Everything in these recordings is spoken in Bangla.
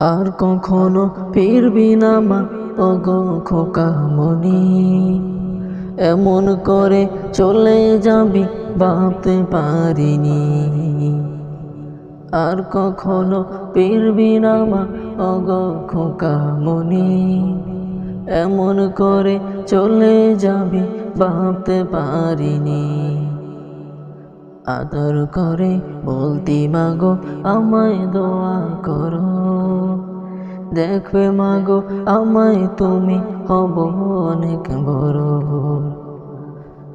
আর কখনো ফিরবি না মা, ওগো খোকামণি এমন করে চলে যাবি, ভাবতে পারিনি। আর কখনো ফিরবি না মা, ওগো খোকামণি এমন করে চলে যাবি, ভাবতে পারিনি। আদর করে বলতি, মাগো, আমায় দোয়া করো। দেখবে, মাগো, আমায় তুমি হব অনেক বড়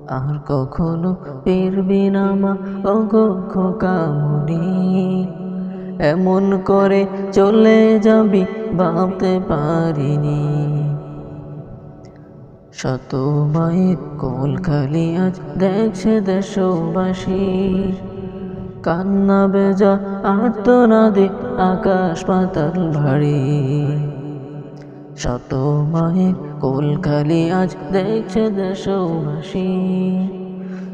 আর কখনো ফিরবি না মা, ওগো খোকামুনি এমন করে চলে যাবি, ভাবতে পারিনি। শত মায়ের কোল খালি আজ দেখছে দেশবাসী। কান্না বেজা আর্তনাদে আকাশ পাতাল ভারী। শত মায়ের কোল খালি আজ দেখছে দেশবাসী।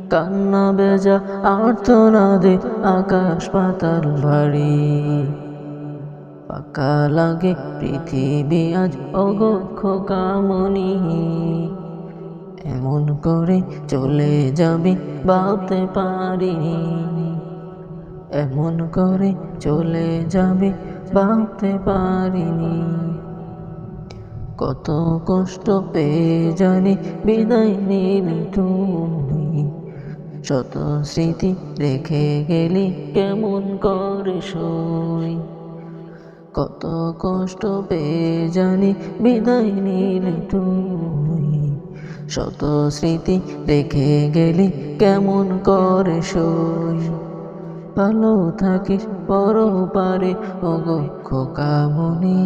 কান্না বেজা আর্তনাদে আকাশ পাতাল ভারী। পাকা লাগে পৃথিবী আজ অগক্ষ কামনি। এমন করে চলে যাবি ভাবতে পারিনি। এমন করে চলে যাবে ভাবতে পারিনি। কত কষ্ট পেয়ে জানি বিদায় নিলি তুমি। শত স্মৃতি রেখে গেলি কেমন করে সই। কত কষ্ট পেয়ে জানি বিদায় নিলি তুমি। শত স্মৃতি রেখে গেলি কেমন করে সই। ভালো থাকিস পর পারে অগক্ষ কামনি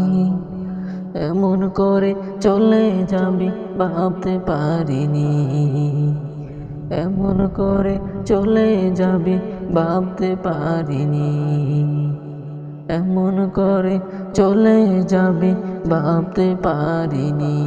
এমন করে চলে যাবি ভাবতে পারিনি। এমন করে চলে যাবি ভাবতে পারিনি। এমন করে চলে যাবে ভাবতে পারিনি।